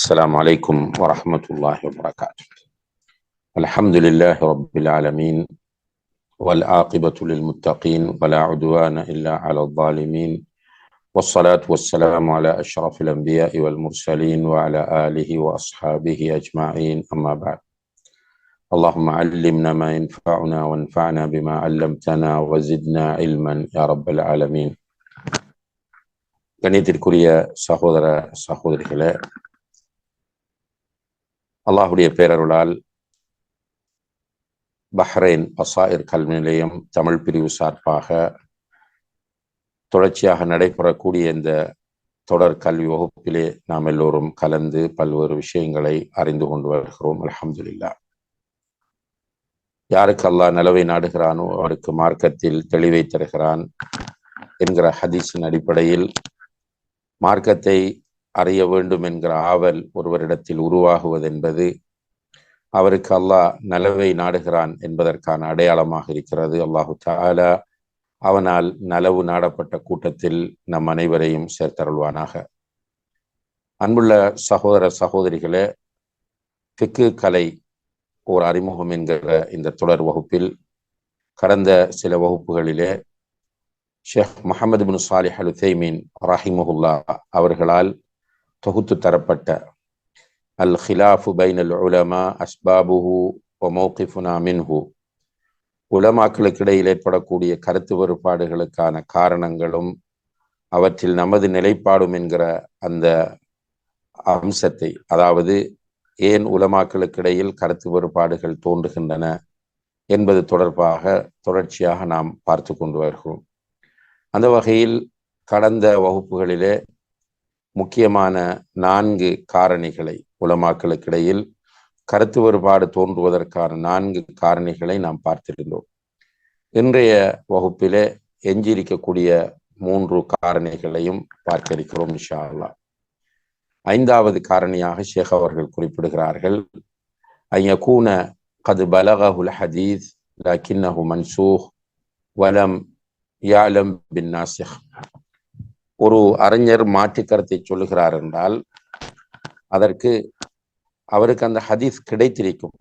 السلام عليكم ورحمة الله وبركاته الحمد لله رب العالمين والعاقبة للمتقين ولا عدوان إلا على الظالمين والصلاة والسلام على أشرف الأنبياء والمرسلين وعلى آله وأصحابه أجمعين أما بعد اللهم علمنا ما ينفعنا وانفعنا بما علمتنا وزدنا علما يا رب العالمين கணித்திற்குரிய சகோதர சகோதரிகளே அல்லாஹுடைய பேரருளால் பஹ்ரைன் பசாயிர் கல்வி நிலையம் தமிழ் பிரிவு சார்பாக தொடர்ச்சியாக நடைபெறக்கூடிய இந்த தொடர் கல்வி வகுப்பிலே நாம் எல்லோரும் கலந்து பல்வேறு விஷயங்களை அறிந்து கொண்டு வருகிறோம். அலமதுல்லா யாருக்கு அல்லாஹ் நிலவை நாடுகிறானோ அவருக்கு மார்க்கத்தில் தெளிவை தருகிறான் என்கிற ஹதீஸின் அடிப்படையில் மார்க்கத்தை அறிய வேண்டும் என்கிற ஆவல் ஒருவரிடத்தில் உருவாகுவது என்பது அவருக்கு அல்லாஹ் நலவை நாடுகிறான் என்பதற்கான அடையாளமாக இருக்கிறது. அல்லாஹு தாலா அவனால் நலவு நாடப்பட்ட கூட்டத்தில் நம் அனைவரையும் சேர்த்தருள்வானாக. அன்புள்ள சகோதர சகோதரிகளே திக்கு கலை ஓர் அறிமுகம் என்கிற இந்த தொடர் வகுப்பில் கடந்த சில வகுப்புகளிலே ஷேக் முகமது பின் சாலிஹ் அல் உசைமீன் ரஹிமுல்லா அவர்களால் தொகுத்து தரப்பட்ட அல் ஹிலாஃபு பைன் அல் உலமா அஸ்பாபுஹு ஒமோகிஃபுனா மின்ஹு. உலமாக்களுக்கிடையில் ஏற்படக்கூடிய கருத்து வேறுபாடுகளுக்கான காரணங்களும் அவற்றில் நமது நிலைப்பாடும் என்கிற அந்த அம்சத்தை அதாவது ஏன் உலமாக்களுக்கிடையில் கருத்து வேறுபாடுகள் தோன்றுகின்றன என்பது தொடர்பாக தொடர்ச்சியாக நாம் பார்த்து கொண்டு வருகிறோம். அந்த வகையில் கடந்த வகுப்புகளிலே முக்கியமான நான்கு காரணிகளை உலமாக்களுக்கிடையில் கருத்து வேறுபாடு தோன்றுவதற்கான நான்கு காரணிகளை நாம் பார்த்திருந்தோம். இன்றைய வகுப்பிலே எஞ்சியிருக்கக்கூடிய மூன்று காரணிகளையும் பார்க்க இருக்கிறோம் இஷா அல்லா ஐந்தாவது காரணியாக ஷேக் அவர்கள் குறிப்பிடுகிறார்கள். ஐயகூன கது பலகஹுல் ஹதீஸ் லக்கின்னஹு மன்சூஹ் வலம் யாலம் பின் நாசிஹ். ஒரு அறிஞர் மாற்று கருத்தை சொல்லுகிறார் என்றால் அதற்கு அவருக்கு அந்த ஹதீஸ் கிடைத்திருக்கும்.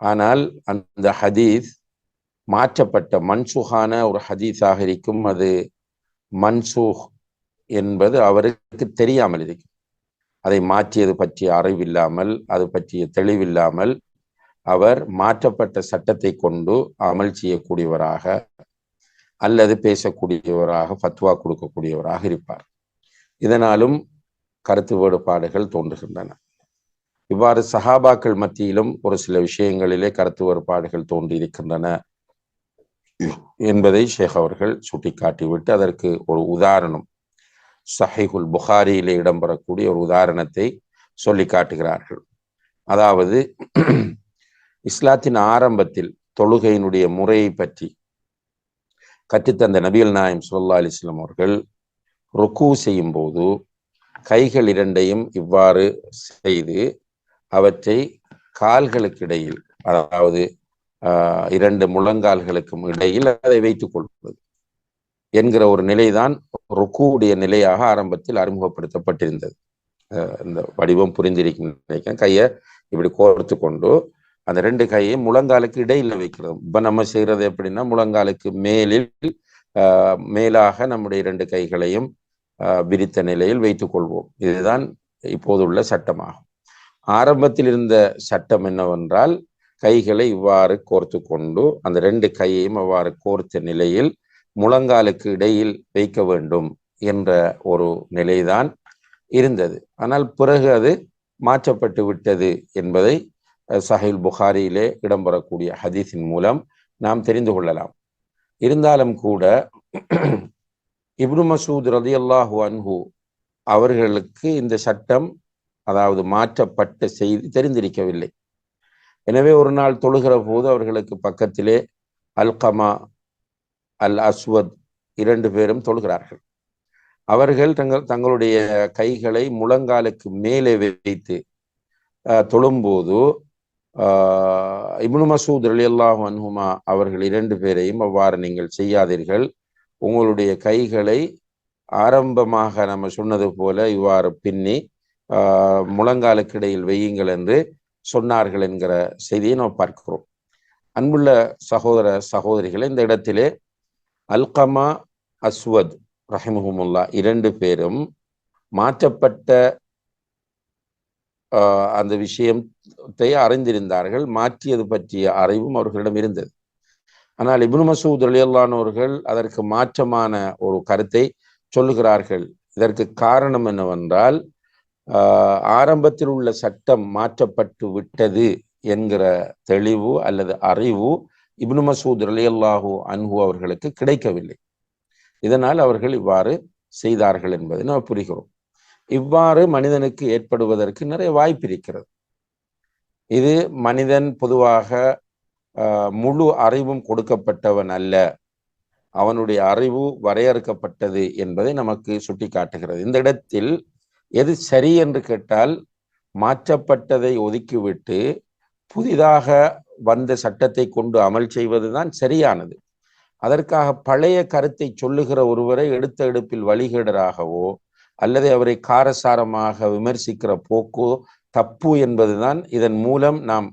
ஆனால் அந்த ஹதீஸ் மாற்றப்பட்ட மன்சூஹான ஒரு ஹதீஸாக இருக்கும். அது மன்சூஹ் என்பது அவருக்கு தெரியாமல் இருக்கும். அதை மாற்றியது பற்றிய அறிவில்லாமல் அது பற்றிய தெளிவில்லாமல் அவர் மாற்றப்பட்ட சட்டத்தை கொண்டு அமல் செய்யக்கூடியவராக அல்லது பேசக்கூடியவராக ஃபத்வா கொடுக்கக்கூடியவராக இருப்பார். இதனாலும் கருத்து வேறுபாடுகள் தோன்றுகின்றன. இவ்வாறு சஹாபாக்கள் மத்தியிலும் ஒரு சில விஷயங்களிலே கருத்து வேறுபாடுகள் தோன்றியிருக்கின்றன என்பதை ஷேக் அவர்கள் சுட்டிக்காட்டிவிட்டு அதற்கு ஒரு உதாரணம் சஹிகுல் புகாரியிலே இடம்பெறக்கூடிய ஒரு உதாரணத்தை சொல்லி காட்டுகிறார்கள் அதாவது இஸ்லாத்தின் ஆரம்பத்தில் தொழுகையினுடைய முறையை பற்றி கற்றுத்தந்த நபிகள் நாயம் சுல்லா அலிஸ்லாம் அவர்கள் ருக்கு செய்யும் போது கைகள் இரண்டையும் இவ்வாறு செய்து அவற்றை கால்களுக்கு இடையில் அதாவது இரண்டு முழங்கால்களுக்கும் இடையில் அதை வைத்துக் கொள்வது என்கிற ஒரு நிலைதான் ருக்குவுடைய நிலையாக ஆரம்பத்தில் அறிமுகப்படுத்தப்பட்டிருந்தது. இந்த வடிவம் புரிந்திருக்கும் நினைக்கிறேன். கையை இப்படி கோர்த்து கொண்டு அந்த ரெண்டு கையை முழங்காலுக்கு இடையில வைக்கிறது இப்ப நம்ம செய்யறது எப்படின்னா முழங்காலுக்கு மேலில் மேலாக நம்முடைய இரண்டு கைகளையும் விரித்த நிலையில் வைத்துக் கொள்வோம். இதுதான் இப்போதுள்ள சட்டமாகும். ஆரம்பத்தில் இருந்த சட்டம் என்னவென்றால் கைகளை இவ்வாறு கோர்த்து கொண்டு அந்த ரெண்டு கையையும் அவ்வாறு கோர்த்த நிலையில் முழங்காலுக்கு இடையில் வைக்க வேண்டும் என்ற ஒரு நிலைதான் இருந்தது. ஆனால் பிறகு அது மாற்றப்பட்டு விட்டது என்பதை சஹில் புகாரியிலே இடம்பெறக்கூடிய ஹதீஸின் மூலம் நாம் தெரிந்து கொள்ளலாம். இருந்தாலும் கூட இப்னு மசூத் ரதி அல்லாஹு அன்ஹு அவர்களுக்கு இந்த சட்டம் அதாவது மாற்றப்பட்ட செய்தி தெரிந்திருக்கவில்லை. எனவே ஒரு நாள் தொழுகிற போது அவர்களுக்கு பக்கத்திலே அல்கமா அல் அஸ்வத் இரண்டு பேரும் தொழுகிறார்கள். அவர்கள் தங்கள் தங்களுடைய கைகளை முழங்காலுக்கு மேலே வைத்து தொழும்போது இப்னு மசூத் அலி அல்லாஹு அன்ஹுமா அவர்கள் இரண்டு பேரையும் அவ்வாறு நீங்கள் செய்யாதீர்கள். உங்களுடைய கைகளை ஆரம்பமாக நம்ம சொன்னது போல இவ்வாறு பின்னி முழங்காலுக்கு இடையில் வையுங்கள் என்று சொன்னார்கள் என்கிற செய்தியை நாம் பார்க்கிறோம். அன்புள்ள சகோதர சகோதரிகளை இந்த இடத்திலே அல்கமா அஸ்வத் ரஹிமுல்லா இரண்டு பேரும் மாற்றப்பட்ட அந்த விஷயத்தை அறிந்திருந்தார்கள். மாற்றியது பற்றிய அறிவும் அவர்களிடம் இருந்தது. ஆனால் இப்னு மசூத் அலியல்லானோர்கள் அதற்கு மாற்றமான ஒரு கருத்தை சொல்லுகிறார்கள். இதற்கு காரணம் என்னவென்றால் ஆரம்பத்தில் உள்ள சட்டம் மாற்றப்பட்டு விட்டது என்கிற தெளிவு அல்லது அறிவு இப்னு மசூத் அலியல்லாஹூ அன்ஹு அவர்களுக்கு கிடைக்கவில்லை. இதனால் அவர்கள் இவ்வாறு செய்தார்கள் என்பதை நாம் புரிகிறோம். இவ்வாறு மனிதனுக்கு ஏற்படுவதற்கு நிறைய வாய்ப்பு இருக்கிறது. இது மனிதன் பொதுவாக முழு அறிவும் கொடுக்கப்பட்டவன் அல்ல. அவனுடைய அறிவு வரையறுக்கப்பட்டது என்பதை நமக்கு சுட்டி காட்டுகிறது இந்த இடத்தில் எது சரி என்று கேட்டால் மாற்றப்பட்டதை ஒதுக்கிவிட்டு புதிதாக வந்த சட்டத்தை கொண்டு அமல் செய்வதுதான் சரியானது. அதற்காக பழைய கருத்தை சொல்லுகிற ஒருவரை எடுத்த எடுப்பில் வழிகேடராகவோ அல்லது அவரை காரசாரமாக விமர்சிக்கிற போக்கோ தப்பு என்பதுதான் இதன் மூலம் நாம்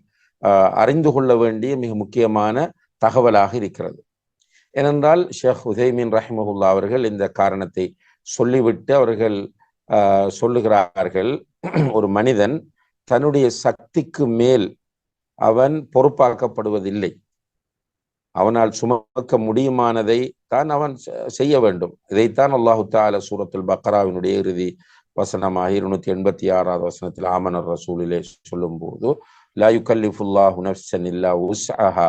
அறிந்து கொள்ள வேண்டிய மிக முக்கியமான தகவலாக இருக்கிறது. ஏனென்றால் ஷேக் உதய்மீன் ரஹிமஹுல்லா அவர்கள் இந்த காரணத்தை சொல்லிவிட்டு அவர்கள் சொல்லுகிறார்கள். ஒரு மனிதன் தன்னுடைய சக்திக்கு மேல் அவன் பொறுப்பாக்கப்படுவதில்லை. அவனால் சுமக்க முடியுமானதை தான் அவன் செய்ய வேண்டும். இதைத்தான் அல்லாஹு தால சூரத்துல் பக்ராவினுடைய இறுதி வசனமாக இருநூத்தி எண்பத்தி ஆறாவது வசனத்தில் ஆமனர் ரசூலிலே சொல்லும் போது லாயு கல்லிஃபுல்லாஹு நஃப்சன் இல்லா உஸ்அஹா.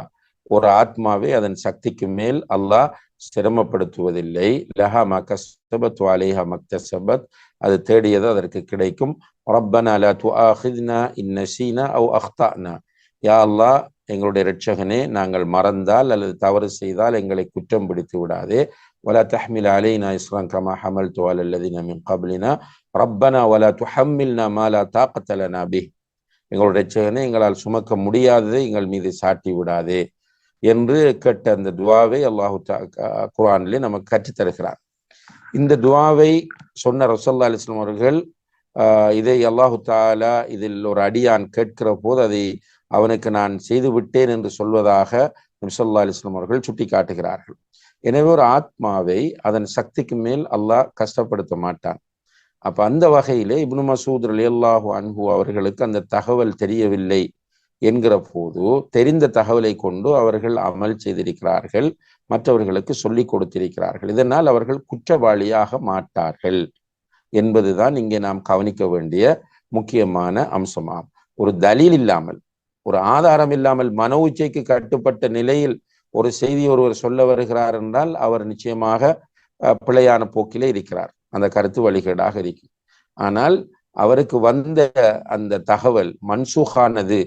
ஒரு ஆத்மாவை அதன் சக்திக்கு மேல் அல்லாஹ் சிரமப்படுத்துவதில்லை. லஹா மகசபத் வாலேஹா மக்தசபத் அது தேடியது அதற்கு கிடைக்கும். ரப்பனா லா துஆஹித்னா இன் நசீனா அவ் அஹ்தானா. யா அல்லாஹ் எங்களுடைய இரட்சகனே நாங்கள் மறந்தால் அல்லது தவறு செய்தால் எங்களை குற்றம் பிடித்து விடாதே ولا تحمل علينا إصرا كما حملت على الذين من قبلنا ربنا ولا تحملنا ما لا طاقة لنا به எங்களுடைய இரட்சகனே எங்களால் சுமக்க முடியாததை எங்கள் மீது சாட்டி விடாதே என்று கேட்ட அந்த துவாவை அல்லாஹு குரானிலே நமக்கு கற்றுத்தருகிறார் இந்த துவாவை சொன்ன ரசல்லா அலிஸ்லாம் அவர்கள் இதை அல்லாஹு தாலா இதில் ஒரு அடியான் கேட்கிற போது அதை அவனுக்கு நான் செய்து விட்டேன் என்று சொல்வதாக நம்சல்லா அலிஸ்லாம் அவர்கள் சுட்டி காட்டுகிறார்கள் எனவே ஒரு ஆத்மாவை அதன் சக்திக்கு மேல் அல்லாஹ் கஷ்டப்படுத்த மாட்டான். அப்ப அந்த வகையிலே இப்னு மசூத் அலி அல்லாஹு அன்ஹு அவர்களுக்கு அந்த தகவல் தெரியவில்லை என்கிற போது தெரிந்த தகவலை கொண்டு அவர்கள் அமல் செய்திருக்கிறார்கள் மற்றவர்களுக்கு சொல்லி கொடுத்திருக்கிறார்கள். இதனால் அவர்கள் குற்றவாளியாக மாட்டார்கள் என்பதுதான் இங்கே நாம் கவனிக்க வேண்டிய முக்கியமான அம்சமாகும். ஒரு தலீல் இல்லாமல் ஒரு ஆதாரம் இல்லாமல் மன உச்சைக்கு கட்டுப்பட்ட நிலையில் ஒரு செய்தி ஒருவர் சொல்ல வருகிறார் என்றால் அவர் நிச்சயமாக பிழையான போக்கிலே இருக்கிறார். அந்த கருத்து வழிகேடாக இருக்கு ஆனால் அவருக்கு வந்த அந்த தகவல் மன்சூகானது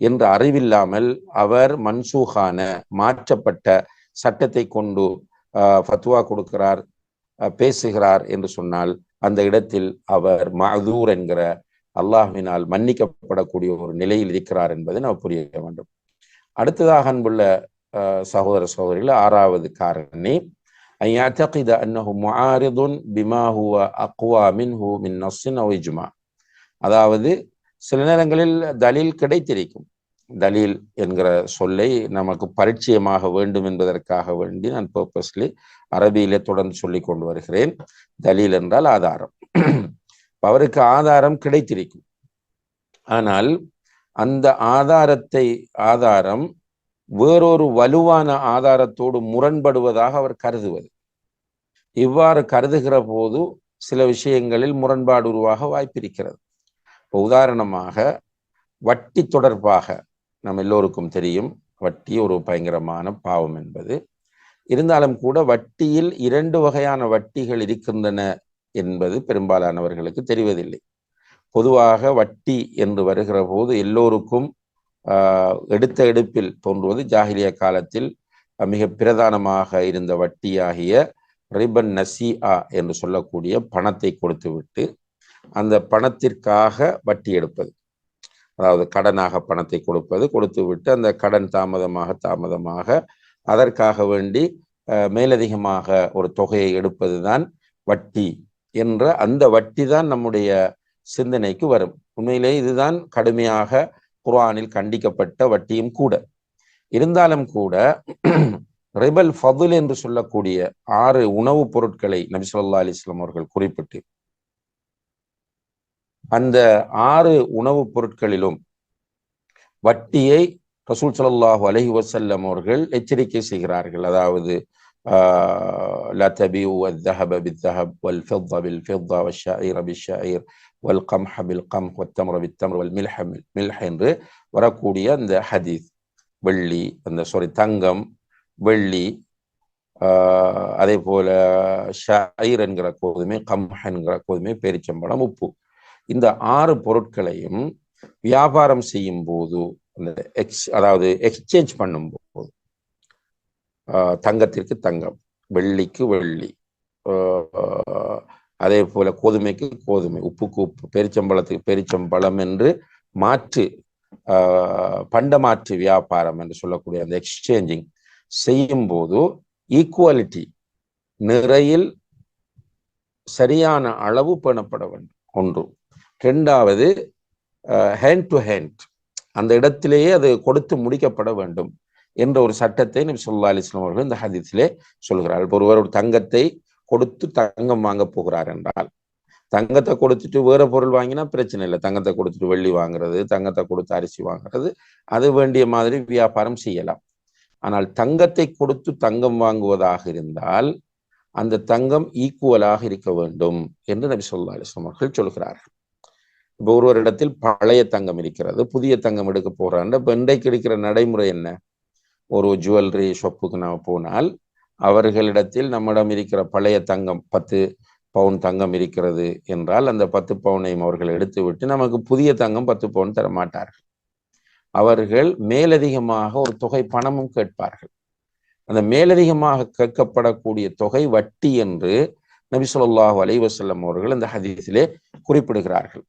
என்ற அறிவில்லாமல் அவர் மன்சூகான மாற்றப்பட்ட சட்டத்தை கொண்டு ஃபத்வா கொடுக்கிறார் பேசுகிறார் என்று சொன்னால் அந்த இடத்தில் அவர் மதூர் என்கிற அல்லாஹினால் மன்னிக்கப்படக்கூடிய ஒரு நிலையில் இருக்கிறார் என்பதை நாம் புரிய வேண்டும் அடுத்ததாக அன்புள்ள சகோதர சகோதரிகள் ஆறாவது காரணி أن يعتقد أنه معارض بما هو أقوى منه من نص أو إجماع அதாவது சில நேரங்களில் தலீல் கிடைத்திருக்கும் தலீல் என்கிற சொல்லை நமக்கு பரிச்சயமாக வேண்டும் என்பதற்காக வேண்டி நான் பர்பஸ்லி அரபியிலே தொடர்ந்து சொல்லி கொண்டு வருகிறேன் தலீல் என்றால் ஆதாரம் அவருக்கு ஆதாரம் கிடைத்திருக்கும். ஆனால் அந்த ஆதாரத்தை ஆதாரம் வேறொரு வலுவான ஆதாரத்தோடு முரண்படுவதாக அவர் கருதுவது. இவ்வாறு கருதுகிற போது சில விஷயங்களில் முரண்பாடு உருவாக வாய்ப்பிருக்கிறது. இப்போ உதாரணமாக வட்டி தொடர்பாக நம்ம எல்லோருக்கும் தெரியும் வட்டி ஒரு பயங்கரமான பாவம் என்பது. இருந்தாலும் கூட வட்டியில் இரண்டு வகையான வட்டிகள் இருக்கின்றன. என்பது பெரும்பாலானவர்களுக்கு தெரிவதில்லை. பொதுவாக வட்டி என்று வருகிற போது எல்லோருக்கும் எடுத்த எடுப்பில் தோன்றுவது ஜாகிலிய காலத்தில் மிக பிரதானமாக இருந்த வட்டியாகிய ரிபன் நசிஆ என்று சொல்லக்கூடிய பணத்தை கொடுத்துவிட்டு அந்த பணத்திற்காக வட்டி எடுப்பது. அதாவது கடனாக பணத்தை கொடுப்பது கொடுத்துவிட்டு அந்த கடன் தாமதமாக தாமதமாக அதற்காக வேண்டி மேலதிகமாக ஒரு தொகையை எடுப்பது தான் வட்டி என்ற அந்த வட்டி தான் நம்முடைய சிந்தனைக்கு வரும். உண்மையிலே இதுதான் கடுமையாக குர்ஆனில் கண்டிக்கப்பட்ட வட்டியும் கூட. இருந்தாலும் கூட ரிபல் ஃபதுல் என்று சொல்லக்கூடிய ஆறு உணவுப் பொருட்களை நபி சொல்லா அலிஸ்லாம் அவர்கள் குறிப்பிட்டு அந்த ஆறு உணவுப் பொருட்களிலும் வட்டியை ரசூல் சல்லாஹூ அலஹி வசல்லம் அவர்கள் எச்சரிக்கை செய்கிறார்கள். அதாவது لا تبيعوا الذهب بالذهب والفضة بالفضة والشعير بالشعير والقمح بالقمح والتمر بالتمر والملح بالملح என்று வரக்கூடிய அந்த ஹதீஸ் வெள்ளி அந்த சாரி தங்கம் வெள்ளி அதே போல ஷாயிர் என்கிற கோதுமை கம்ஹ என்கிற கோதுமை பேரிச்சம்பழம் உப்பு இந்த ஆறு பொருட்களையும் வியாபாரம் செய்யும் போது அந்த எக்ஸ் அதாவது எக்ஸ்சேஞ்ச் பண்ணும் போது தங்கத்திற்கு தங்கம். வெள்ளிக்கு வெள்ளி. அதே போல கோதுமைக்கு கோதுமை. உப்புக்கு உப்பு. பெரிச்சம்பழத்துக்கு பெரிச்சம்பழம் என்று மாற்று பண்டமாற்று வியாபாரம் என்று சொல்லக்கூடிய அந்த எக்ஸ்சேஞ்சிங் செய்யும் போது ஈக்குவாலிட்டி நிறையில் சரியான அளவு பேணப்பட வேண்டும். ஒன்று. ரெண்டாவது ஹேண்ட் டு ஹேண்ட் அந்த இடத்திலேயே அது கொடுத்து முடிக்கப்பட வேண்டும். என்ற ஒரு சட்டத்தை நபி சொல்லா அலிஸ்லாம் அவர்கள் இந்த ஹதீஸிலே சொல்கிறார். ஒருவர் ஒரு தங்கத்தை கொடுத்து தங்கம் வாங்க போகிறார் என்றால் தங்கத்தை கொடுத்துட்டு வேற பொருள் வாங்கினா பிரச்சனை இல்லை. தங்கத்தை கொடுத்துட்டு வெள்ளி வாங்குறது தங்கத்தை கொடுத்து அரிசி வாங்குறது அது வேண்டிய மாதிரி வியாபாரம் செய்யலாம். ஆனால் தங்கத்தை கொடுத்து தங்கம் வாங்குவதாக இருந்தால் அந்த தங்கம் ஈக்குவலாக இருக்க வேண்டும் என்று நபி சொல்லா அலிஸ்லாம் அவர்கள் சொல்கிறார்கள். இப்போ ஒருவரிடத்தில் பழைய தங்கம் இருக்கிறது புதிய தங்கம் எடுக்க போறாங்க இப்போ இன்றைக்கு இருக்கிற நடைமுறை என்ன? ஒரு ஜுவல்லரி ஷாப்புக்கு நாம் போனால் அவர்களிடத்தில் நம்மிடம் இருக்கிற பழைய தங்கம் பத்து பவுன் தங்கம் இருக்கிறது என்றால் அந்த பத்து பவுனையும் அவர்கள் எடுத்து விட்டு நமக்கு புதிய தங்கம் பத்து பவுன் தர மாட்டார்கள். அவர்கள் மேலதிகமாக ஒரு தொகை பணமும் கேட்பார்கள். அந்த மேலதிகமாக கேட்கப்படக்கூடிய தொகை வட்டி என்று நபி சொல்லாஹு அலைவசல்லம் அவர்கள் அந்த ஹதீஸிலே குறிப்பிடுகிறார்கள்.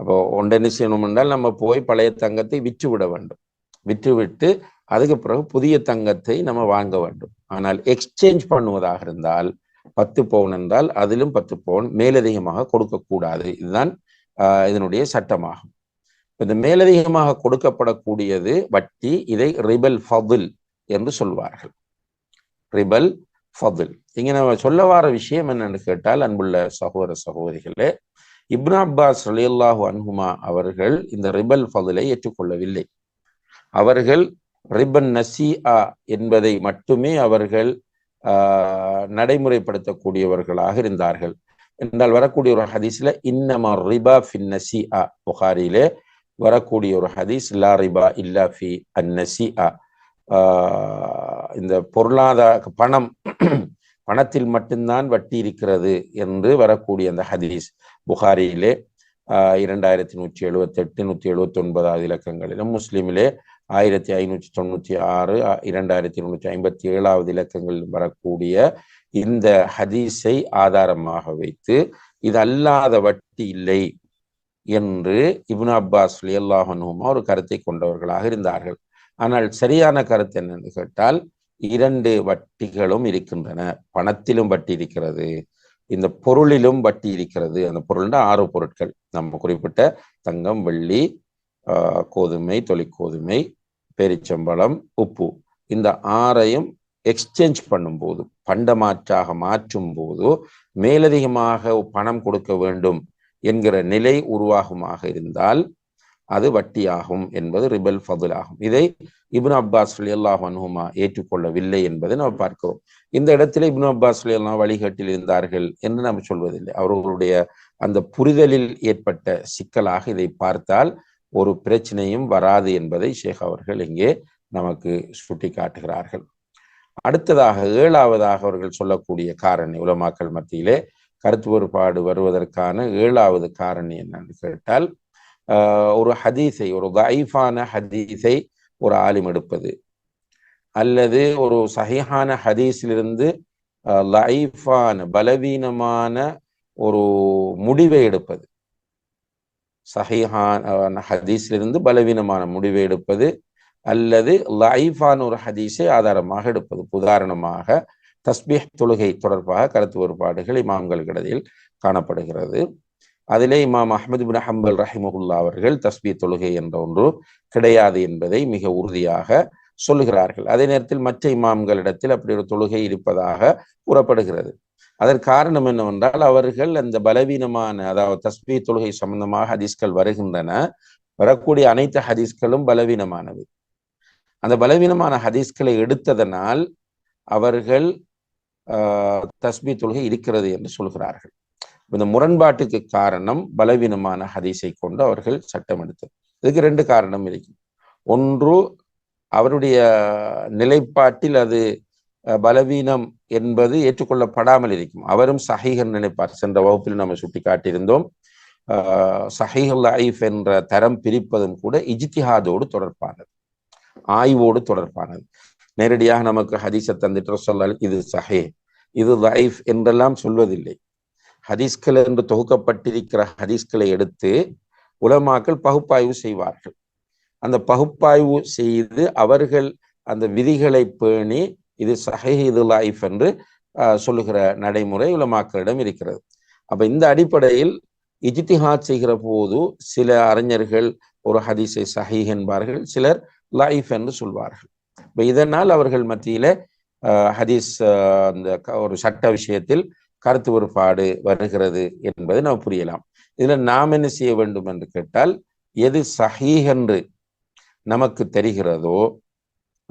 அப்போ ஒன்றென்னு செய்யணும் என்றால் நம்ம போய் பழைய தங்கத்தை விற்று விட வேண்டும். விற்றுவிட்டு அதுக்கு பிறகு புதிய தங்கத்தை நம்ம வாங்க வேண்டும். ஆனால் எக்ஸ்சேஞ்ச் பண்ணுவதாக இருந்தால் பத்து பவுன் என்றால் அதிலும் பத்து பவுன் மேலதிகமாக கொடுக்கக்கூடாது. இதுதான் இதனுடைய சட்டமாகும். இந்த மேலதிகமாக கொடுக்கப்படக்கூடியது வட்டி இதை ரிபல் ஃபதுல் என்று சொல்வார்கள். ரிபல் ஃபதுல். இங்கே நம்ம சொல்ல வர விஷயம் என்னன்னு கேட்டால் அன்புள்ள சகோதர சகோதரிகளே இப்னு அப்பாஸ் அலியல்லாஹு அன்ஹுமா அவர்கள் இந்த ரிபல் ஃபதுலை ஏற்றுக்கொள்ளவில்லை. அவர்கள் ரிபன் நசிஆ என்பதை மட்டுமே அவர்கள் நடைமுறைப்படுத்தக்கூடியவர்களாக இருந்தார்கள். என்றால் வரக்கூடிய ஒரு ஹதீஸ்ல இன்னமா ரிபா ஃபின் நசீஆ புகாரிலே வரக்கூடிய ஒரு ஹதீஸ் லா ரிபா இல்லா ஃபி அன் நசிஆ இந்த பொருளாதார பணம் பணத்தில் மட்டும்தான் வட்டி இருக்கிறது என்று வரக்கூடிய அந்த ஹதீஸ் புகாரியிலே இரண்டாயிரத்தி நூற்றி எழுபத்தெட்டு நூற்றி எழுபத்தி ஒன்பதாவது இலக்கங்களிலும் முஸ்லீமிலே ஆயிரத்தி ஐநூற்றி தொண்ணூற்றி ஆறு இரண்டாயிரத்தி முன்னூற்றி ஐம்பத்தி ஏழாவது இலக்கங்களில் வரக்கூடிய இந்த ஹதீஸை ஆதாரமாக வைத்து இது அல்லாத வட்டி இல்லை என்று இப்னு அப்பாஸ் அல்லாஹனுமா ஒரு கருத்தை கொண்டவர்களாக இருந்தார்கள். ஆனால் சரியான கருத்து என்னன்னு கேட்டால் இரண்டு வட்டிகளும் இருக்கின்றன. பணத்திலும் வட்டி இருக்கிறது இந்த பொருளிலும் வட்டி இருக்கிறது. அந்த பொருள்னா ஆறு பொருட்கள். நம்ம குறிப்பிட்ட தங்கம் வெள்ளி கோதுமை தொழிற்கோதுமை பேரிச்சம்பழம் உப்பு. இந்த ஆறையும் எக்ஸ்சேஞ்ச் பண்ணும்போது பண்டமாற்றாக மாற்றும் போது மேலதிகமாக பணம் கொடுக்க வேண்டும் என்கிற நிலை உருவாகுமாக இருந்தால் அது வட்டியாகும் என்பது ரிபல் ஃபதுல் ஆகும் இதை இப்னு அப்பாஸ் அல்லாஹ் அனுகுமா ஏற்றுக்கொள்ளவில்லை என்பதை நாம் பார்க்கிறோம். இந்த இடத்துல இப்னு அப்பாஸ் எல்லாம் வழிகாட்டில் இருந்தார்கள் என்று நாம் சொல்வதில்லை. அவர்களுடைய அந்த புரிதலில் ஏற்பட்ட சிக்கலாக இதை பார்த்தால் ஒரு பிரச்சனையும் வராது என்பதை ஷேக் அவர்கள் இங்கே நமக்கு சுட்டி காட்டுகிறார்கள் அடுத்ததாக ஏழாவதாக அவர்கள் சொல்லக்கூடிய காரணி உலமாக்கல் மத்தியிலே கருத்து வேறுபாடு வருவதற்கான ஏழாவது காரணி என்னன்னு கேட்டால் ஒரு ஹதீஸை ஒரு தைஃபான ஹதீஸை ஒரு ஆலிம் எடுப்பது. அல்லது ஒரு சஹிஹான ஹதீஸிலிருந்து லைஃபான பலவீனமான ஒரு முடிவை எடுப்பது. சஹீஹான ஹதீஸிலிருந்து பலவீனமான முடிவை எடுப்பது அல்லது லைஃபான ஒரு ஹதீஸை ஆதாரமாக எடுப்பது. உதாரணமாக தஸ்பீஹ் தொழுகை தொடர்பாக கருத்து வேறுபாடுகள் இமாம்களுக்கிடையில் காணப்படுகிறது. அதிலே இமாம் அஹமது பின் ஹம்பல் ரஹிமகுல்லா அவர்கள் தஸ்பீ தொழுகை என்ற ஒன்று கிடையாது என்பதை மிக உறுதியாக சொல்லுகிறார்கள். அதே நேரத்தில் மற்ற இமாம்களிடத்தில் அப்படி ஒரு தொழுகை இருப்பதாக கூறப்படுகிறது. அதற்கு காரணம் என்னவென்றால் அவர்கள் அந்த பலவீனமான அதாவது தஸ்பி தொழுகை சம்பந்தமாக ஹதீஸ்கள் வருகின்றன. வரக்கூடிய அனைத்து ஹதீஸ்களும் பலவீனமானது அந்த பலவீனமான ஹதீஸ்களை எடுத்ததனால் அவர்கள் தஸ்பி தொழுகை இருக்கிறது என்று சொல்கிறார்கள். இந்த முரண்பாட்டுக்கு காரணம் பலவீனமான ஹதீஸை கொண்டு அவர்கள் சட்டம் எடுத்தது. இதுக்கு ரெண்டு காரணம் இருக்கு. ஒன்று அவருடைய நிலைப்பாட்டில் அது பலவீனம் என்பது ஏற்றுக்கொள்ளப்படாமல் இருக்கும். அவரும் சஹீகன் நினைப்பார் சென்ற வகுப்பில் நம்ம சுட்டி காட்டியிருந்தோம் சஹீஹல் ஐஃப் என்ற தரம் பிரிப்பதும் கூட இஜித்திஹாதோடு தொடர்பானது. ஆய்வோடு தொடர்பானது. நேரடியாக நமக்கு ஹதீஸை தந்துட்டு சொல்லால் இது சஹே இது லைஃப் என்றெல்லாம் சொல்வதில்லை. ஹதீஸ்கள் என்று தொகுக்கப்பட்டிருக்கிற ஹதீஸ்களை எடுத்து உலமாக்கள் பகுப்பாய்வு செய்வார்கள். அந்த பகுப்பாய்வு செய்து அவர்கள் அந்த விதிகளை பேணி இது சஹே இது லைஃப் என்று சொல்லுகிற நடைமுறை உலமாக்களிடம் இருக்கிறது. அப்போ இந்த அடிப்படையில் இஜித்திஹாத் செய்கிற போது சில அறிஞர்கள் ஒரு ஹதீஸை சஹீஹ் என்பார்கள் சிலர் லைஃப் என்று சொல்வார்கள். இப்போ இதனால் அவர்கள் மத்தியில் ஹதீஸ் அந்த ஒரு சட்ட விஷயத்தில் கருத்து வேறுபாடு வருகிறது என்பதை நாம் புரியலாம். இதில் நாம் என்ன செய்ய வேண்டும் என்று கேட்டால் எது சஹீஹ் என்று நமக்கு தெரிகிறதோ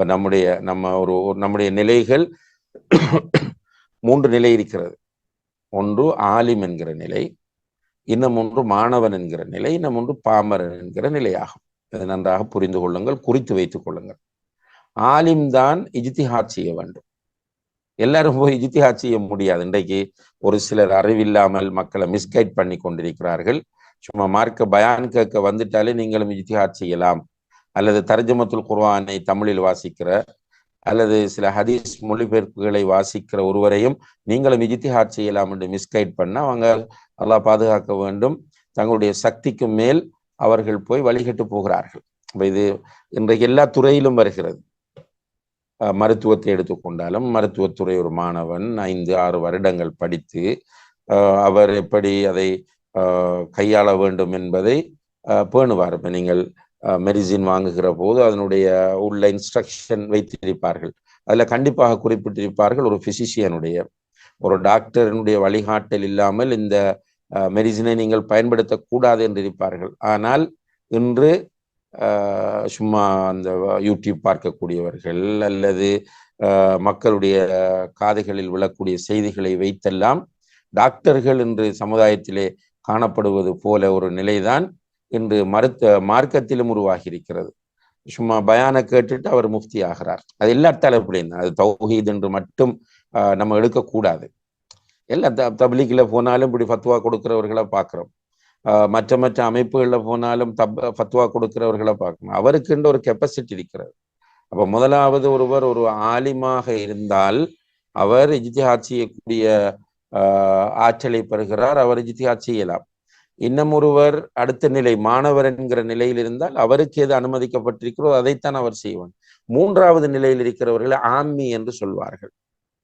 இப்போ நம்முடைய நம்ம ஒரு நம்முடைய நிலைகள் மூன்று நிலை இருக்கிறது. ஒன்று ஆலிம் என்கிற நிலை இன்னும் ஒன்று மாணவன் என்கிற நிலை இன்னும் ஒன்று பாமரன் என்கிற நிலையாகும். இதை நன்றாக புரிந்து கொள்ளுங்கள் குறித்து வைத்துக் கொள்ளுங்கள். ஆலிம் தான் இஜித்திஹாத் செய்ய வேண்டும். எல்லாரும் போய் இஜித்திஹாத் செய்ய முடியாது. இன்றைக்கு ஒரு சிலர் அறிவில்லாமல் மக்களை மிஸ்கைட் பண்ணி கொண்டிருக்கிறார்கள். சும்மா மார்க்க பயான் கேட்க வந்துட்டாலே நீங்களும் இஜித்திஹாத் செய்யலாம். அல்லது தர்ஜமத்துல் குர்வானை தமிழில் வாசிக்கிற அல்லது சில ஹதீஸ் மொழிபெயர்ப்புகளை வாசிக்கிற ஒருவரையும் நீங்களும் இஜித்திஹாத் செய்யலாம் என்று மிஸ்கைட் பண்ண அவங்க அல்லாஹ் பாதுகாக்க வேண்டும். தங்களுடைய சக்திக்கு மேல் அவர்கள் போய் வழிகட்டு போகிறார்கள். இது இன்றைக்கு எல்லா துறையிலும் வருகிறது. மருத்துவத்தை எடுத்துக்கொண்டாலும் மருத்துவத்துறை ஒரு மாணவன் ஐந்து ஆறு வருடங்கள் படித்து அவர் எப்படி அதை கையாள வேண்டும் என்பதை பேணுவார். நீங்கள் மெடிசின் வாங்குகிற போது அதனுடைய உள்ள இன்ஸ்ட்ரக்ஷன் வைத்திருப்பார்கள். அதில் கண்டிப்பாக குறிப்பிட்டிருப்பார்கள் ஒரு ஃபிசிஷியனுடைய ஒரு டாக்டரினுடைய வழிகாட்டல் இல்லாமல் இந்த மெடிசினை நீங்கள் பயன்படுத்தக்கூடாது என்று இருப்பார்கள். ஆனால் இன்று சும்மா அந்த யூடியூப் பார்க்கக்கூடியவர்கள் அல்லது மக்களுடைய காதுகளில் விழக்கூடிய செய்திகளை வைத்தெல்லாம் டாக்டர்கள் இன்று சமுதாயத்திலே காணப்படுவது போல ஒரு நிலைதான். இன்று மருத்துவ மார்க்கத்திலும் உருவாகி இருக்கிறது சும்மா பயான கேட்டுட்டு அவர் முஃப்தி ஆகிறார் அது எல்லா தலைப்புலையும் அது தௌஹீத் என்று மட்டும் நம்ம எடுக்கக்கூடாது. எல்லா த தபிலிக்கில் போனாலும் இப்படி ஃபத்வா கொடுக்குறவர்களை பார்க்குறோம். மற்ற மற்ற அமைப்புகளில் போனாலும் தப் ஃபத்வா கொடுக்குறவர்களை பார்க்கணும் அவருக்குன்ற ஒரு கெப்பாசிட்டி இருக்கிறது. அப்போ முதலாவது ஒருவர் ஒரு ஆலிமாக இருந்தால் அவர் இஜித்திஹாத் செய்யக்கூடிய ஆற்றலை பெறுகிறார். அவர் இஜித்திஹாத் செய்யலாம். இன்னும் ஒருவர் அடுத்த நிலை மாணவர் என்கிற நிலையில் இருந்தால் அவருக்கு எது அனுமதிக்கப்பட்டிருக்கிறோ அதைத்தான் அவர் செய்வான் மூன்றாவது நிலையில் இருக்கிறவர்களை ஆம்மி என்று சொல்வார்கள்.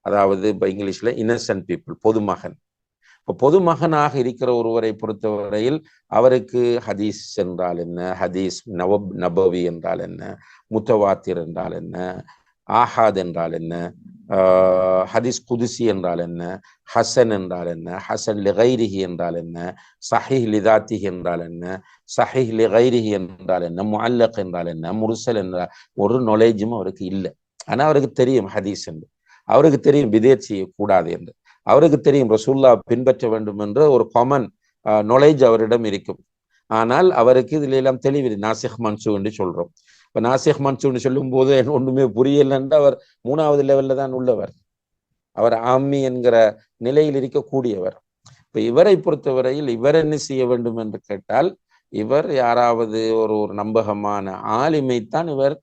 அதாவது இப்போ இங்கிலீஷ்ல இன்னசென்ட் பீப்புள் பொதுமகன். இப்போ பொதுமகனாக இருக்கிற ஒருவரை பொறுத்தவரையில் அவருக்கு ஹதீஸ் என்றால் என்ன? ஹதீஸ் நவப் நபவி என்றால் என்ன? முத்தவாத்திர் என்றால் என்ன? ஆஹாத் என்றால் என்ன? ஹதீஸ் குதிசி என்றால் என்ன? ஹசன் என்றால் என்ன? ஹசன் லிகைரிஹி என்றால் என்ன? சஹிஹ் லிதாத்திஹி என்றால் என்ன? சஹிஹ் லிகைரிஹி என்றால் என்ன? முல்லக் என்றால் என்ன? முருசல் என்றால் ஒரு நாலேஜும் அவருக்கு இல்லை. ஆனா அவருக்கு தெரியும் ஹதீஸ் என்று. அவருக்கு தெரியும் விதேர் செய்யக்கூடாது என்று. அவருக்கு தெரியும் ரசூல்லா பின்பற்ற வேண்டும் என்ற ஒரு காமன் நாலேஜ் அவரிடம் இருக்கும். ஆனால் அவருக்கு இதுல எல்லாம் தெளிவு நாசிக் மன்சு என்று சொல்றோம். இப்ப நாசிக் மன்சூன்னு சொல்லும் போது ஒண்ணுமே அவர் மூணாவது லெவல்ல தான் உள்ளவர். அவர் ஆம்மி என்கிற நிலையில் இருக்கக்கூடியவர். இப்ப இவரை பொறுத்தவரையில் இவர் என்ன செய்ய வேண்டும் என்று கேட்டால் இவர் யாராவது ஒரு ஒரு நம்பகமான ஆளுமைத்தான் இவர்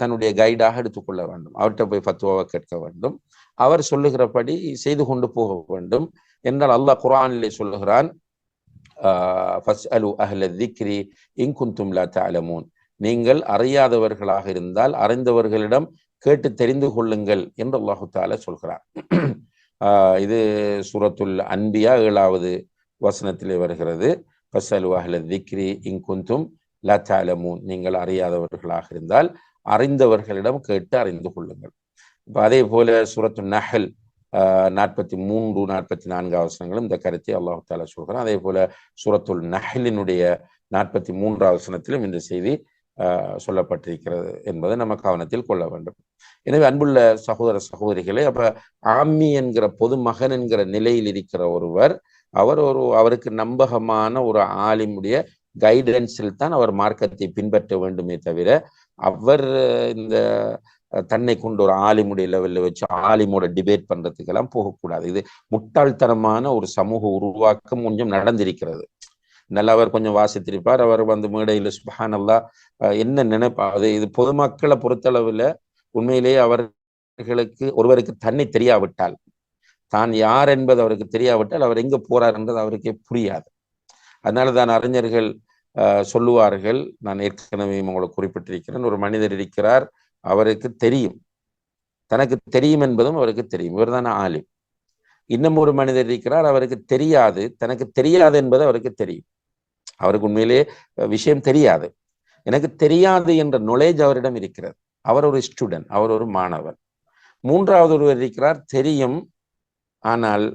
தன்னுடைய கைடாக எடுத்துக்கொள்ள வேண்டும். அவர்கிட்ட போய் ஃபத்துவாவை கேட்க வேண்டும். அவர் சொல்லுகிறபடி செய்து கொண்டு போக வேண்டும். என்றால் அல்லாஹ் குரானிலே சொல்லுகிறான் நீங்கள் அறியாதவர்களாக இருந்தால் அறிந்தவர்களிடம் கேட்டு தெரிந்து கொள்ளுங்கள் என்று அல்லாஹு தால சொல்கிறார் இது சூரத்துல் அன்பியா ஏழாவது வசனத்திலே வருகிறது. பசலு அஹ்ல திக்ரி இங்குந்தும் லா நீங்கள் அறியாதவர்களாக இருந்தால் அறிந்தவர்களிடம் கேட்டு அறிந்து கொள்ளுங்கள். இப்போ அதே போல சூரத்து நஹல் நாற்பத்தி மூன்று நாற்பத்தி நான்கு அவசரங்களும் இந்த கருத்தை அல்லாஹு தாலா சொல்கிறான். அதே போல சூரத்துல் நஹலினுடைய நாற்பத்தி மூன்று அவசரத்திலும் இந்த செய்தி சொல்லப்பட்டிருக்கிறது என்பதை நம்ம கவனத்தில் கொள்ள வேண்டும். எனவே அன்புள்ள சகோதர சகோதரிகளே அப்ப ஆம்மி என்கிற பொதுமகன் என்கிற நிலையில் இருக்கிற ஒருவர் அவர் ஒரு அவருக்கு நம்பகமான ஒரு ஆலிமுடைய கைடன்ஸில் தான் அவர் மார்க்கத்தை பின்பற்ற வேண்டுமே தவிர அவர் இந்த தன்னை கொண்டு ஒரு ஆலிமுடைய லெவலில் வச்சு ஆலிமோட டிபேட் பண்றதுக்கெல்லாம் போகக்கூடாது. இது முட்டாள்தனமான ஒரு சமூக உருவாக்கம் கொஞ்சம் நடந்திருக்கிறது. நல்லா அவர் கொஞ்சம் வாசித்திருப்பார். அவர் வந்து மேடையில் சுபஹான் என்ன நினைப்பா? அது இது பொதுமக்களை பொறுத்தளவில் உண்மையிலேயே அவர்களுக்கு ஒருவருக்கு தன்னை தெரியாவிட்டால் தான் யார் என்பது அவருக்கு தெரியாவிட்டால் அவர் எங்க போறார் என்றது அவருக்கே புரியாது. அதனால தான் அறிஞர்கள் சொல்லுவார்கள் நான் ஏற்கனவே உங்களை குறிப்பிட்டிருக்கிறேன் ஒரு மனிதர் இருக்கிறார் அவருக்கு தெரியும். தனக்கு தெரியும் என்பதும் அவருக்கு தெரியும். இவர் தான் ஆலிம். இன்னும் ஒரு மனிதர் இருக்கிறார் அவருக்கு தெரியாது. தனக்கு தெரியாது என்பது அவருக்கு தெரியும். அவருக்கு உண்மையிலே விஷயம் தெரியாது. எனக்கு தெரியாது என்ற நொலேஜ் அவரிடம் இருக்கிறது. அவர் ஒரு ஸ்டூடெண்ட் அவர் ஒரு மாணவர். மூன்றாவது ஒருவர் இருக்கிறார் தெரியும். ஆனால்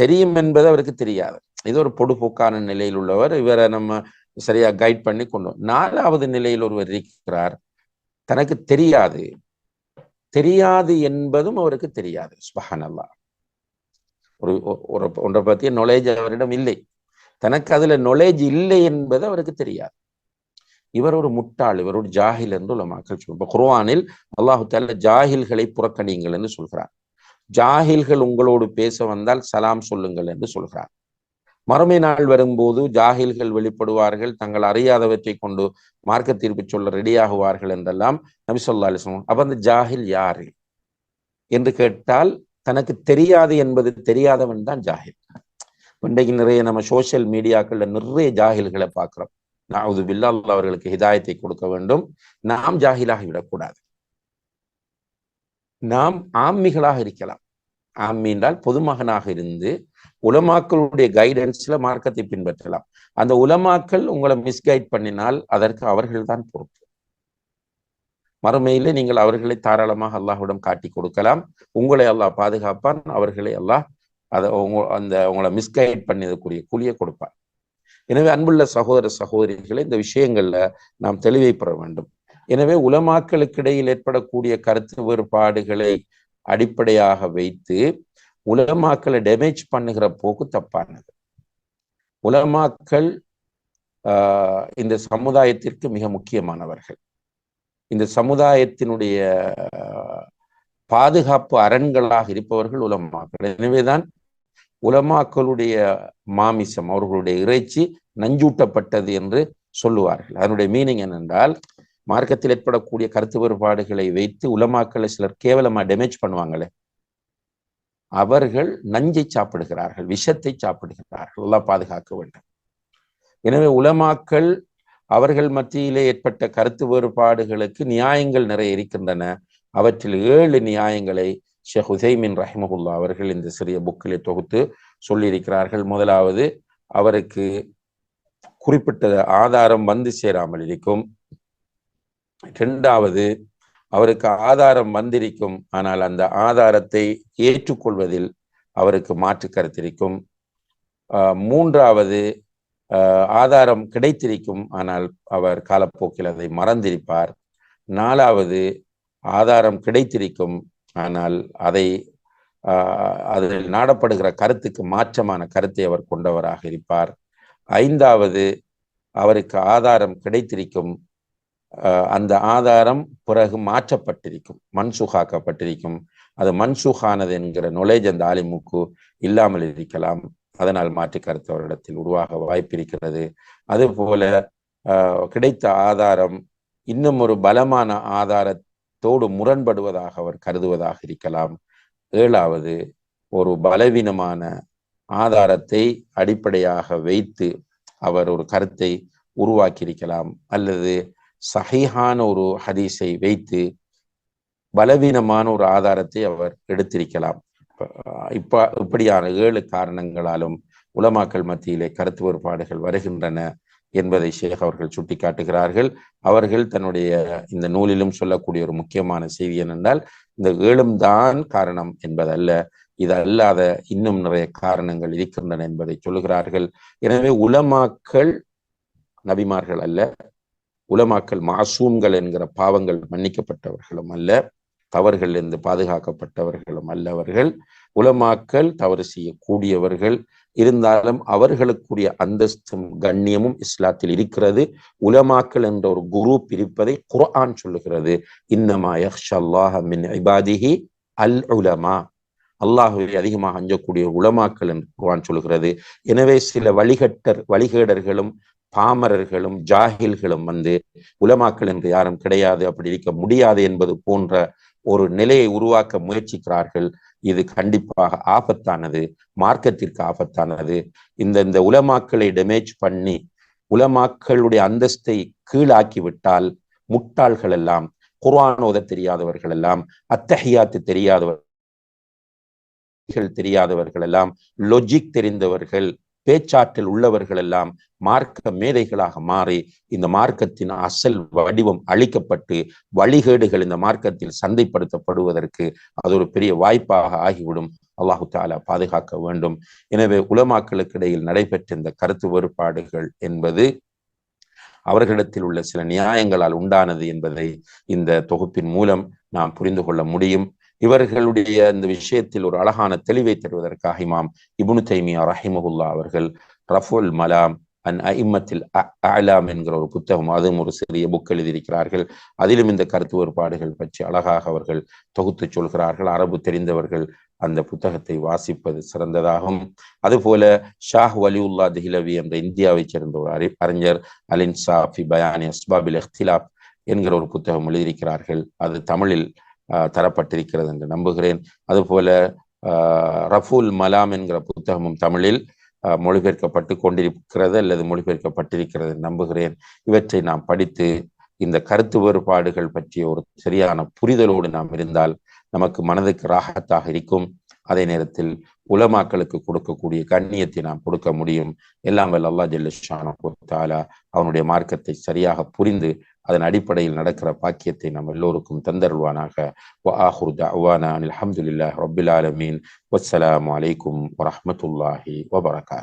தெரியும் என்பது அவருக்கு தெரியாது. இது ஒரு பொடுபோக்கான நிலையில் உள்ளவர். இவரை நம்ம சரியா கைட் பண்ணி கொண்டோம் நாலாவது நிலையில் ஒருவர் இருக்கிறார். தனக்கு தெரியாது. தெரியாது என்பதும் அவருக்கு தெரியாது. சுபஹானல்லா ஒரு ஒரு ஒன்றை பற்றிய நொலேஜ் அவரிடம் இல்லை. தனக்கு அதுல நொலேஜ் இல்லை என்பது அவருக்கு தெரியாது. இவர் ஒரு முட்டாள் இவர் ஒரு ஜாஹில் என்று உள்ள மக்கள் சொல்லுவோம் குர்வானில் அல்லாஹு தால ஜாஹில்களை புறக்கணியுங்கள் என்று சொல்கிறார் ஜாஹில்கள் உங்களோடு பேச வந்தால் சலாம் சொல்லுங்கள் என்று சொல்கிறார் மறுமை நாள் வரும்போது ஜாகில்கள் வெளிப்படுவார்கள் தங்கள் அறியாதவற்றை கொண்டு மார்க்க தீர்ப்பு சொல்ல ரெடியாகுவார்கள் என்றெல்லாம் நபி சொல்லா அலிஸ்லாம் அப்ப அந்த ஜாகில் யாரு? என்று கேட்டால் தனக்கு தெரியாது என்பது தெரியாதவன் தான் ஜாகில். இன்றைக்கு நிறைய நம்ம சோசியல் மீடியாக்கள்ல நிறைய ஜாகில்களை பார்க்கிறோம். நாவது பில்லா அவர்களுக்கு ஹிதாயத்தை கொடுக்க வேண்டும். நாம் ஜாகிலாகி விடக்கூடாது. நாம் ஆம்மிகளாக இருக்கலாம். ஆம்மி என்றால் பொதுமகனாக இருந்து உலமாக்களுடைய கைடன்ஸ்ல மார்க்கத்தை பின்பற்றலாம். அந்த உலமாக்கள் உங்களை மிஸ்கைட் பண்ணினால் அதற்கு அவர்கள் தான் பொறுப்பு. மறுமையில நீங்கள் அவர்களை தாராளமாக அல்லாஹ்விடம் காட்டி கொடுக்கலாம். உங்களை அல்லாஹ் பாதுகாப்பான். அவர்களை அல்லாஹ் அதை அந்த உங்களை மிஸ்கைட் பண்ணக்கூடிய கூலியை கொடுப்பார். எனவே அன்புள்ள சகோதர சகோதரிகளை இந்த விஷயங்கள்ல நாம் தெளிவை பெற வேண்டும். எனவே உலமாக்களுக்கிடையில் ஏற்படக்கூடிய கருத்து வேறுபாடுகளை அடிப்படையாக வைத்து உலமாக்களை டேமேஜ் பண்ணுகிற போக்கு தப்பானது. உலமாக்கள் இந்த சமுதாயத்திற்கு மிக முக்கியமானவர்கள். இந்த சமுதாயத்தினுடைய பாதுகாப்பு அரண்களாக இருப்பவர்கள் உலமாக்கள். எனவேதான் உலமாக்களுடைய மாமிசம் அவர்களுடைய இறைச்சி நஞ்சூட்டப்பட்டது என்று சொல்லுவார்கள். அதனுடைய மீனிங் என்னென்றால் மார்க்கத்தில் ஏற்படக்கூடிய கருத்து வேறுபாடுகளை வைத்து உலமாக்களை சிலர் கேவலமா டேமேஜ் பண்ணுவாங்களே. அவர்கள் நஞ்சை சாப்பிடுகிறார்கள் விஷத்தை சாப்பிடுகிறார்கள். எல்லாம் பாதுகாக்க வேண்டும். எனவே உலமாக்கள் அவர்கள் மத்தியிலே ஏற்பட்ட கருத்து வேறுபாடுகளுக்கு நியாயங்கள் நிறைய இருக்கின்றன. அவற்றில் ஏழு நியாயங்களை ஷேக் ஹுசைமின் ரஹிமகுல்லா அவர்கள் இந்த சிறிய புக்கிலே தொகுத்து சொல்லியிருக்கிறார்கள். முதலாவது அவருக்கு குறிப்பிட்ட ஆதாரம் வந்து சேராமல் இருக்கும். இரண்டாவது அவருக்கு ஆதாரம் வந்திருக்கும் ஆனால் அந்த ஆதாரத்தை ஏற்றுக்கொள்வதில் அவருக்கு மாற்று கருத்திருக்கும் மூன்றாவது ஆதாரம் கிடைத்திருக்கும் ஆனால் அவர் காலப்போக்கில் அதை மறந்திருப்பார். நாலாவது ஆதாரம் கிடைத்திருக்கும் ஆனால் அதை அதில் நாடப்படுகிற கருத்துக்கு மாற்றமான கருத்தை அவர் கொண்டவராக இருப்பார். ஐந்தாவது அவருக்கு ஆதாரம் கிடைத்திருக்கும் அந்த ஆதாரம் பிறகு மாற்றப்பட்டிருக்கும் மன்சுகாக்கப்பட்டிருக்கும். அது மன்சுகானது என்கிற நொலேஜ் அந்த ஆலிமுக்கு இல்லாமல் இருக்கலாம். அதனால் மாற்று கருத்து அவரிடத்தில் உருவாக வாய்ப்பிருக்கிறது அதுபோல கிடைத்த ஆதாரம் இன்னும் ஒரு பலமான தோடு முரண்படுவதாக அவர் கருதுவதாக இருக்கலாம். ஏழாவது ஒரு பலவீனமான ஆதாரத்தை அடிப்படையாக வைத்து அவர் ஒரு கருத்தை உருவாக்கியிருக்கலாம். அல்லது சஹீஹான ஒரு ஹதீஸை வைத்து பலவீனமான ஒரு ஆதாரத்தை அவர் எடுத்திருக்கலாம். இப்ப இப்படியான ஏழு காரணங்களாலும் உலமாக்கல் மத்தியிலே கருத்து வேறுபாடுகள் வருகின்றன. என்பதை ஷேக் அவர்கள் சுட்டிக்காட்டுகிறார்கள். அவர்கள் தன்னுடைய இந்த நூலிலும் சொல்லக்கூடிய ஒரு முக்கியமான செய்தி என்னென்றால் இந்த ஏழும் தான் காரணம் என்பதல்ல. இது அல்லாத இன்னும் நிறைய காரணங்கள் இருக்கின்றன என்பதை சொல்லுகிறார்கள். எனவே உலமாக்கள் நபிமார்கள் அல்ல உலமாக்கல் மாசூம்கள் என்கிற பாவங்கள் மன்னிக்கப்பட்டவர்களும் அல்ல தவறுகளிலிருந்து பாதுகாக்கப்பட்டவர்களும் அல்லவர்கள். உலமாக்கள் தவறு செய்யக்கூடியவர்கள் இருந்தாலும் அவர்களுக்குரிய அந்தஸ்தும் கண்ணியமும் இஸ்லாத்தில் இருக்கிறது. உலமாக்கல் என்ற ஒரு குரூப் இருப்பதை குர்ஆன் சொல்லுகிறது. இன்னமா இபாதிஹி அல் உலமா. அல்லாஹுவை அதிகமாக அஞ்சக்கூடிய உலமாக்கல் என்று குர்ஆன் சொல்லுகிறது. எனவே சில வழிகட்டர் வழிகேடர்களும் பாமரர்களும் ஜாகில்களும் வந்து உலமாக்கள் என்று யாரும் கிடையாது அப்படி இருக்க முடியாது என்பது போன்ற ஒரு நிலையை உருவாக்க முயற்சிக்கிறார்கள். இது கண்டிப்பாக ஆபத்தானது மார்க்கத்திற்கு ஆபத்தானது. இந்த இந்த உலமாக்களை டேமேஜ் பண்ணி உலமாக்களுடைய அந்தஸ்தை கீழாக்கி விட்டால் முட்டாள்கள் எல்லாம் குர்ஆன் ஓத தெரியாதவர்கள் எல்லாம் அத்தஹியாத்து தெரியாதவர்கள் தெரியாதவர்கள் எல்லாம் லொஜிக் தெரிந்தவர்கள் பேச்சாற்றல் உள்ளவர்கள் எல்லாம் மார்க்க மேதைகளாக மாறி இந்த மார்க்கத்தின் அசல் வடிவம் அளிக்கப்பட்டு வழிகேடுகள் இந்த மார்க்கத்தில் சந்தைப்படுத்தப்படுவதற்கு அது ஒரு பெரிய வாய்ப்பாக ஆகிவிடும். அல்லாஹு தாலா பாதுகாக்க வேண்டும். எனவே உலமாக்களுக்கு இடையில் நடைபெற்ற இந்த கருத்து வேறுபாடுகள் என்பது அவர்களிடத்தில் உள்ள சில நியாயங்களால் உண்டானது என்பதை இந்த தொகுப்பின் மூலம் நாம் புரிந்து கொள்ள முடியும். இவர்களுடைய இந்த விஷயத்தில் ஒரு அழகான தெளிவை தருவதற்காக இமாம் இபுனு தைமியா ரஹிமகுல்லா அவர்கள் ரஃபுல் மலாம் அன் அஇம்மத்தில் அலாம் என்கிற ஒரு புத்தகம் அதுவும் ஒரு சிறிய புக் எழுதியிருக்கிறார்கள். அதிலும் இந்த கருத்து வேறுபாடுகள் பற்றி அழகாக அவர்கள் தொகுத்து சொல்கிறார்கள். அரபு தெரிந்தவர்கள் அந்த புத்தகத்தை வாசிப்பது சிறந்ததாகும். அதுபோல ஷாஹ் வலியுல்லா திஹிலவி என்ற இந்தியாவைச் சேர்ந்த ஒரு அறி அறிஞர் அலின் சாஃபி பயானி அஸ்பாபில் எஹ்திலாப் என்கிற ஒரு புத்தகம் எழுதியிருக்கிறார்கள். அது தமிழில் தரப்பட்டிருக்கிறது என்று நம்புகிறேன். அதுபோல ரஃபூல் மலாம் என்கிற புத்தகமும் தமிழில் மொழிபெயர்க்கப்பட்டு கொண்டிருக்கிறது அல்லது மொழிபெயர்க்கப்பட்டிருக்கிறது நம்புகிறேன். இவற்றை நாம் படித்து இந்த கருத்து வேறுபாடுகள் பற்றிய ஒரு சரியான புரிதலோடு நாம் இருந்தால் நமக்கு மனதுக்கு ராகத்தாக இருக்கும். அதே நேரத்தில் உலமாக்களுக்கு கொடுக்கக்கூடிய கண்ணியத்தை நாம் கொடுக்க முடியும். எல்லாம் வல்ல அல்லா ஜெல்லா அவனுடைய மார்க்கத்தை சரியாக புரிந்து அதன் அடிப்படையில் நடக்கிற பாக்கியத்தை நம் எல்லோருக்கும் தந்தருவானாக அலமதுல்லாஹ் ரபில் ஆலமீன். வசலாம் அலைக்கும் வரமத்துல்லாஹி வபரகாத்.